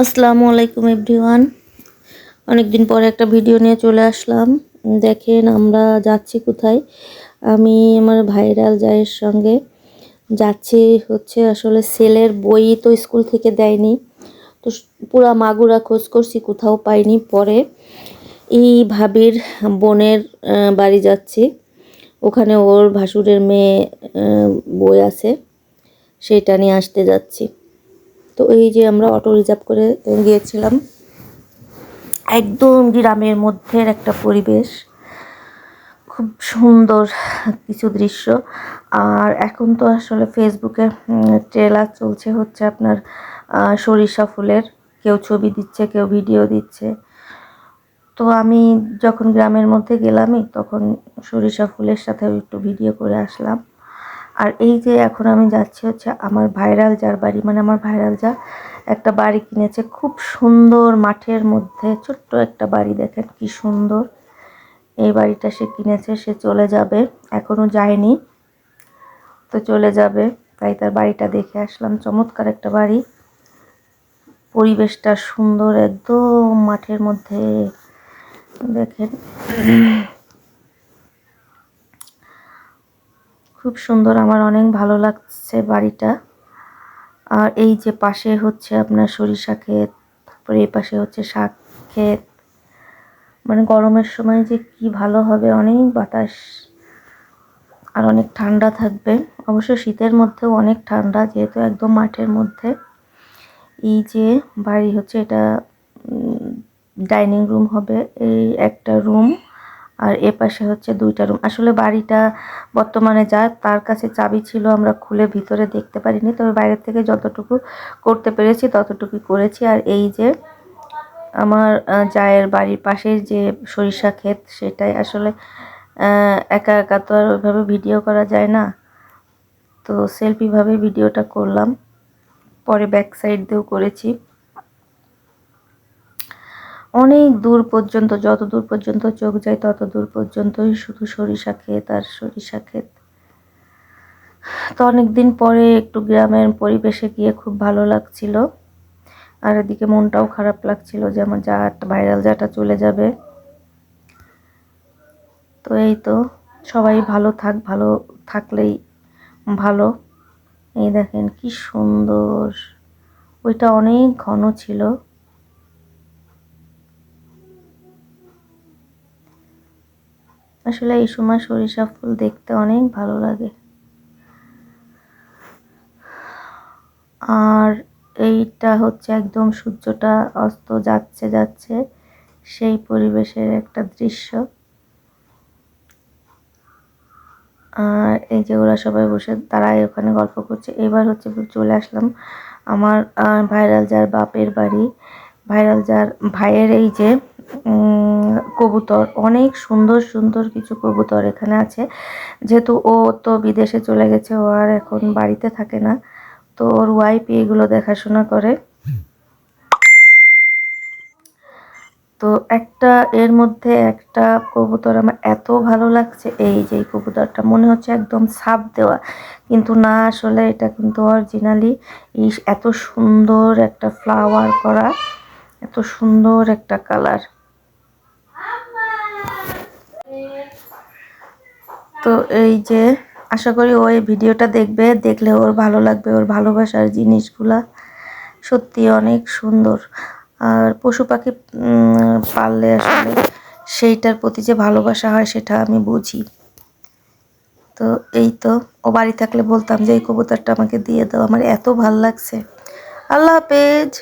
আসসালামু আলাইকুম এভরিওয়ান। অনেকদিন পরে একটা ভিডিও নিয়ে চলে আসলাম। দেখেন আমরা যাচ্ছি কোথায়। আমি আমার ভাইরাল জায়ের সঙ্গে যাচ্ছি হচ্ছে আসলে সেলের বই তো স্কুল থেকে দেয়নি। তো পুরা মাগুরা খোঁজ করছি, কোথাও পাইনি। পরে এই ভাবির বোনের বাড়ি যাচ্ছি। ওখানে ওর ভাসুরের মেয়ে বই আছে। সেটা নিয়ে আসতে যাচ্ছি। তো এই যে আমরা অটো রিজার্ভ করে গিয়েছিলাম। একদম গ্রামের মধ্যের একটা পরিবেশ। খুব সুন্দর কিছু দৃশ্য। আর এখন তো আসলে ফেসবুকে ট্রেলার চলছে হচ্ছে আপনার সরিষা ফুলের। কেউ ছবি দিচ্ছে, কেউ ভিডিও দিচ্ছে। তো আমি যখন গ্রামের মধ্যে গেলামই, তখন সরিষা ফুলের সাথে একটু ভিডিও করে আসলাম। আর এই যে এখন আমি যাচ্ছি হচ্ছে আমার ভাইরাল যার বাড়ি মানে আমার ভাইরাল যা, একটা বাড়ি কিনেছে। খুব সুন্দর মাঠের মধ্যে, ছোট্ট একটা বাড়ি, দেখেন কি সুন্দর। এই বাড়িটা সে কিনেছে, সে চলে যাবে, এখনও যায়নি, তো চলে যাবে। তাই তার বাড়িটা দেখে আসলাম, চমৎকার একটা বাড়ি। পরিবেশটা সুন্দর, একদম মাঠের মধ্যে। দেখেন। খুব সুন্দর, আমার অনেক ভালো লাগছে বাড়িটা। আর এই যে পাশে হচ্ছে আপনার সরিষা ক্ষেত, তারপরে এই পাশে হচ্ছে শাক ক্ষেত। মানে গরমের সময় যে কি ভালো হবে, অনেক বাতাস আর অনেক ঠান্ডা থাকবে। অবশ্য শীতের মধ্যেও অনেক ঠান্ডা, যেহেতু একদম মাঠের মধ্যে। এই যে বাড়ি হচ্ছে, এটা ডাইনিং রুম হবে, এই একটা রুম আর এ পাশে হচ্ছে দুইটা রুম আসলে বাড়িটা বর্তমানে যা তার কাছে চাবি ছিল আমরা খুলে ভিতরে দেখতে পারিনি, তবে বাইরের থেকে যতটুকু করতে পেরেছি ততটুকু করেছি। আর এই যে আমার জায়ের বাড়ির পাশের যে সরিষা ক্ষেত, সেটাই আসলে একা একা তো আর ওইভাবে ভিডিও করা যায় না। তো সেলফিভাবে ভিডিওটা করলাম। পরে ব্যাক সাইড দিয়েও করেছি। অনেক দূর পর্যন্ত, যত দূর পর্যন্ত চোখ যায়, তত দূর পর্যন্তই শুধু সরিষা ক্ষেত আর সরিষা ক্ষেত। তো অনেক দিন পরে একটু গ্রামের পরিবেশে গিয়ে খুব ভালো লাগছিল। আর এদিকে মনটাও খারাপ লাগছিল যে আমার যা ভাইরাল যাটা চলে যাবে। তো এই তো, সবাই ভালো থাক, ভালো থাকলেই ভালো। এই দেখেন কি সুন্দর, ওইটা অনেক ঘন ছিল। আসলে এই সময় সরিষা ফুল দেখতে অনেক ভালো লাগে। আর এইটা হচ্ছে একদম সূর্যটা অস্ত যাচ্ছে যাচ্ছে, সেই পরিবেশের একটা দৃশ্য। আর এই যে ওরা সবাই বসে তারাই ওখানে গল্প করছে। এবার হচ্ছে চলে আসলাম আমার ভাইরাল যার বাপের বাড়ি। ভাইরাল যার ভাইয়ের এই যে কবুতর, অনেক সুন্দর সুন্দর কিছু কবুতর এখানে আছে। যেহেতু ও তো বিদেশে চলে গেছে, ও আর এখন বাড়িতে থাকে না। তো ওর ওয়াইফ এগুলো দেখাশোনা করে। তো একটা, এর মধ্যে একটা কবুতর আমার এত ভালো লাগছে, এই যে কবুতরটা। মনে হচ্ছে একদম ছাপ দেওয়া, কিন্তু না, আসলে এটা কিন্তু অরিজিনালি এত সুন্দর একটা ফ্লাওয়ার করা, এত সুন্দর একটা কালার তো এই যে, আশা করি ও এই ভিডিওটা দেখবে, দেখলে ওর ভালো লাগবে, ওর ভালোবাসার জিনিসগুলা। সত্যি অনেক সুন্দর। আর পশু পাখি পাললে আসলে সেইটার প্রতি যে ভালোবাসা হয় সেটা আমি বুঝি। তো এই তো, ও বাড়ি থাকলে বলতাম যে, এই কবুতরটা আমাকে দিয়ে দাও, আমার এত ভালো লাগছে। আল্লাহ হাফেজ।